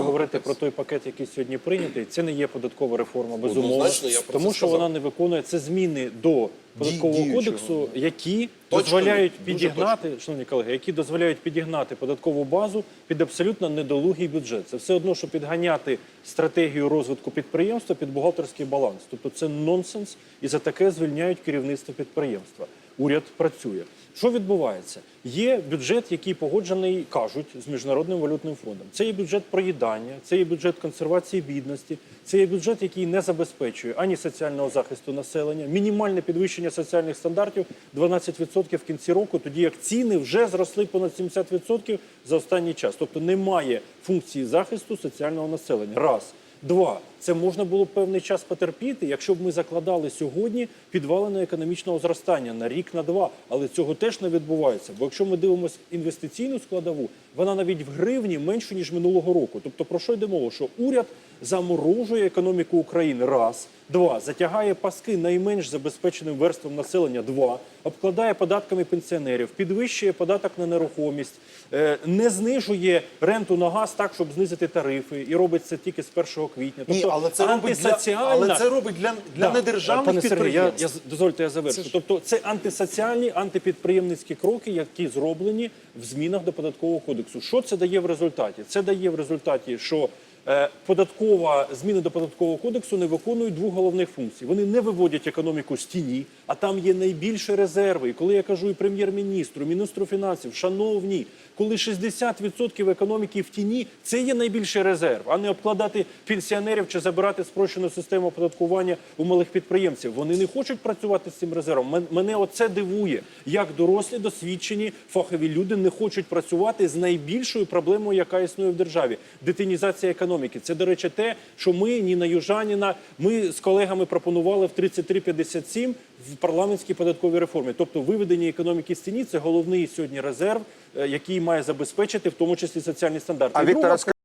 Говорити про той пакет, який сьогодні прийнятий, це не є податкова реформа, безумовно, тому що вона не виконує це зміни до податкового діючого. кодексу, які Точно, дозволяють підігнати, шановні колеги, які дозволяють підігнати податкову базу під абсолютно недолугий бюджет. Це все одно, що підганяти стратегію розвитку підприємства під бухгалтерський баланс. Тобто це нонсенс, і за таке звільняють керівництво підприємства. Уряд працює. Що відбувається? Є бюджет, який погоджений, кажуть, з міжнародним валютним фондом. Це є бюджет проїдання, це є бюджет консервації бідності, це є бюджет, який не забезпечує ані соціального захисту населення, мінімальне підвищення соціальних стандартів 12% в кінці року, тоді як ціни вже зросли понад 70% за останній час. Тобто немає функції захисту соціального населення. Раз. Два, це можна було б певний час потерпіти, якщо б ми закладали сьогодні підвалини економічного зростання на рік, на два. Але цього теж не відбувається. Бо якщо ми дивимося інвестиційну складову, вона навіть в гривні менше ніж минулого року. Тобто про що йде мова? Що уряд заморожує економіку України раз, два, затягає паски найменш забезпеченим верствам населення, два, обкладає податками пенсіонерів, підвищує податок на нерухомість, е, не знижує ренту на газ так, щоб знизити тарифи, і робить це тільки з 1 квітня. Ні, але це робить для, антисоціальна- але це робить для, для Да. недержавних Пане Сергію, я, підприємств. я, з- дозвольте, я завершу. Тобто це антисоціальні, антипідприємницькі кроки, які зроблені в змінах до податкового кодексу. Що це дає в результаті? Це дає в результаті, що податкова зміни до податкового кодексу не виконують двох головних функцій. Вони не виводять економіку з тіні, а там є найбільші резерви. І коли я кажу і прем'єр-міністру, міністру фінансів, шановні, коли 60% економіки в тіні, це є найбільший резерв, а не обкладати пенсіонерів чи забирати спрощену систему оподаткування у малих підприємців. Вони не хочуть працювати з цим резервом. Мене оце дивує, як дорослі, досвідчені фахові люди не хочуть працювати з найбільшою проблемою, яка існує в державі детинізація економіки. Це, до речі, те, що ми, Ніна Южаніна, ми з колегами пропонували в 3357 в парламентській податковій реформі. Тобто виведення економіки з ціні це головний сьогодні резерв, е, який має забезпечити в тому числі соціальні стандарти. А